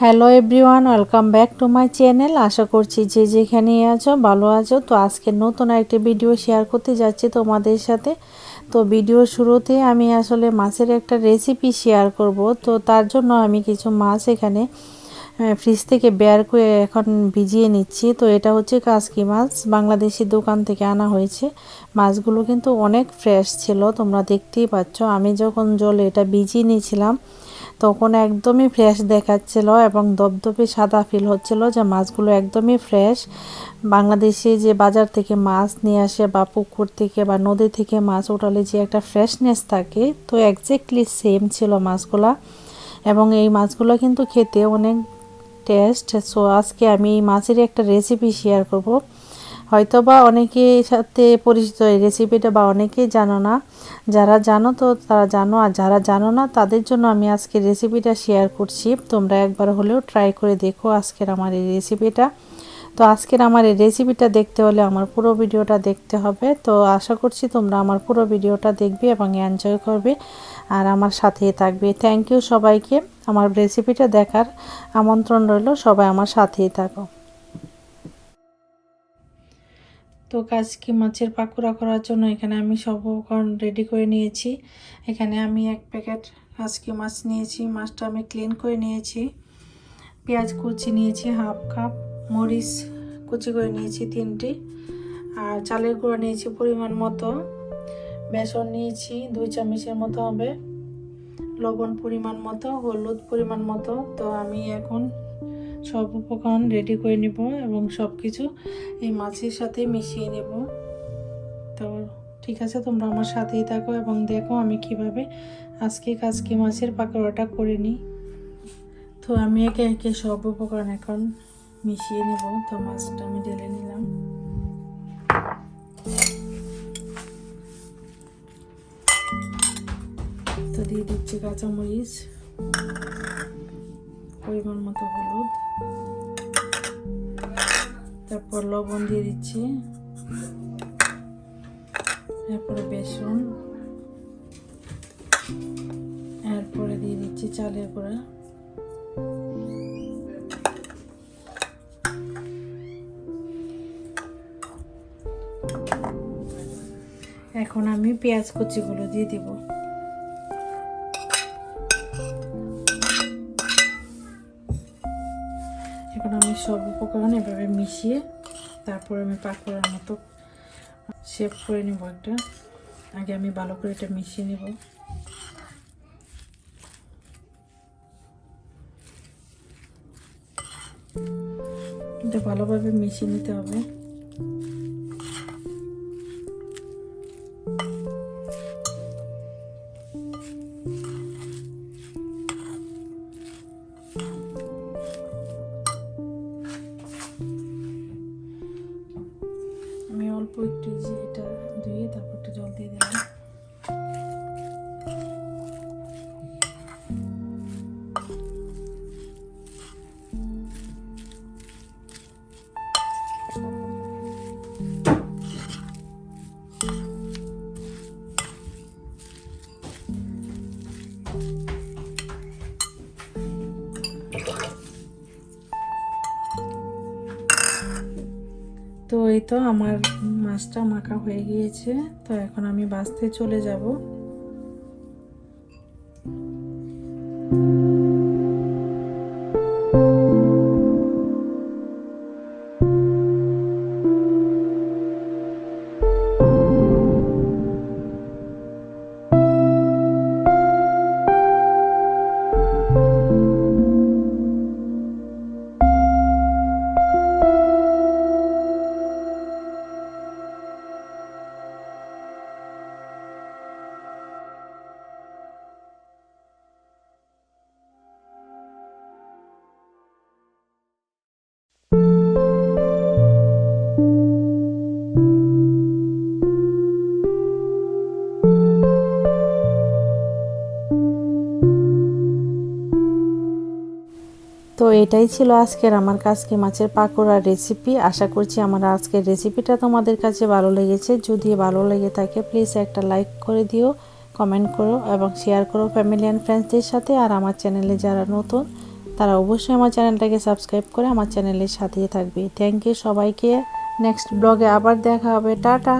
Hello everyone welcome back to my channel আশা করছি যে যেখানে আছো, ভালো আছো। তো আজকে নতুন একটি ভিডিও শেয়ার করতে যাচ্ছি তোমাদের সাথে। তো ভিডিও শুরুতে আমি আসলে মাছের একটা রেসিপি শেয়ার করব। তো তার জন্য আমি কিছু মাছ এখানে ফ্রিজ থেকে বের করে এখন ভিজিয়ে নিচ্ছি। তো এটা হচ্ছে কাসকি মাছ। বাংলাদেশি দোকান থেকে আনা হয়েছে। মাছগুলো কিন্তু অনেক ফ্রেশ ছিল, তোমরা দেখতেই পাচ্ছ। আমি যখন জলে এটা ভিজিয়ে নিয়েছিলাম তখন একদমই ফ্রেশ দেখাচ্ছিল এবং দপদপে সাদা ফিল হচ্ছিল যে মাছগুলো একদমই ফ্রেশ বাংলাদেশে যে বাজার থেকে মাছ নিয়ে আসে বা পুকুর থেকে বা নদী থেকে মাছ উঠালে যে একটা ফ্রেশনেস থাকে, তো একজ্যাক্টলি সেম ছিল মাছগুলা। এবং এই মাছগুলো কিন্তু খেতে অনেক টেস্ট সো আজকে আমি এই মাছের একটা রেসিপি শেয়ার করব। হয়তো বা অনেকের সাথে পরিচিত এই রেসিপিটা বা অনেকেই জানো না। যারা জানো তো তারা জানো, আর যারা জানো না, তাদের জন্য আমি আজকে রেসিপিটা শেয়ার করছি। তোমরা একবার হলেও ট্রাই করে দেখো আজকের আমার এই রেসিপিটা তো আজকের আমার এই রেসিপিটা দেখতে হলে আমার পুরো ভিডিওটা দেখতে হবে। তো আশা করছি তোমরা আমার পুরো ভিডিওটা দেখবে এবং এনজয় করবে আর আমার সাথেই থাকবে। থ্যাংক ইউ সবাইকে। আমার রেসিপিটা দেখার আমন্ত্রণ রইল। সবাই আমার সাথেই থাকো। তো কাজকি মাছের পাকোড়া করার জন্য এখানে আমি সব উপকরণ রেডি করে নিয়েছি। এখানে আমি এক প্যাকেট কাজকি মাছ নিয়েছি, মাছটা আমি ক্লিন করে নিয়েছি। পেঁয়াজ কুচি নিয়েছি হাফ কাপ মরিচ কুচি করে নিয়েছি তিনটি। আর চালের গুঁড়ো নিয়েছি পরিমাণ মতো। বেসন নিয়েছি দুই চামচের মতো হবে। লবণ পরিমাণ মতো, হলুদ পরিমাণ মতো। তো আমি এখন সব উপকরণ রেডি করে নিব এবং সব কিছু এই মাছের সাথে মিশিয়ে নেব। তো ঠিক আছে, তোমরা আমার সাথেই থাকো এবং দেখো আমি কীভাবে আজকে কাজকে মাছের পাকোড়াটা করে নিই। তো আমি একে একে সব উপকরণ এখন মিশিয়ে নেব। তো মাছটা আমি ঢেলে নিলাম। তো দিয়ে দিচ্ছি কাঁচামরিচ। পরিমাণ মতো হলুদ। তারপর লবণ দিয়ে দিচ্ছি। এরপরে বেসন। এরপরে দিয়ে দিচ্ছি চালের গুঁড়া। এখন আমি পেঁয়াজ কুচিগুলো দিয়ে দিব। এখন আমি সব উপকরণ এভাবে মিশিয়ে তারপরে আমি পাকোড়ার মতো শেপ করে নেব একটা। আগে আমি ভালো করে এটা মিশিয়ে নেব। এটা ভালোভাবে মিশিয়ে নিতে হবে। জল দিয়ে দিলাম তো এই তো আমার মাছটা মাখা হয়ে গিয়েছে তো এখন আমি বাঁচতে চলে যাব। তো এটাই ছিল আজকের আমার কাছকে মাছের পাকোড়ার রেসিপি আশা করছি আমার আজকের রেসিপিটা তোমাদের কাছে ভালো লেগেছে। যদি ভালো লেগে থাকে প্লিজ একটা লাইক করে দিও কমেন্ট করো এবং শেয়ার করো ফ্যামিলি অ্যান্ড ফ্রেন্ডসদের সাথে। আর আমার চ্যানেলে যারা নতুন, তারা অবশ্যই আমার চ্যানেলটাকে সাবস্ক্রাইব করে আমার চ্যানেলের সাথেই থাকবে। থ্যাংক ইউ সবাইকে। নেক্সট ব্লগে আবার দেখা হবে। টাটা!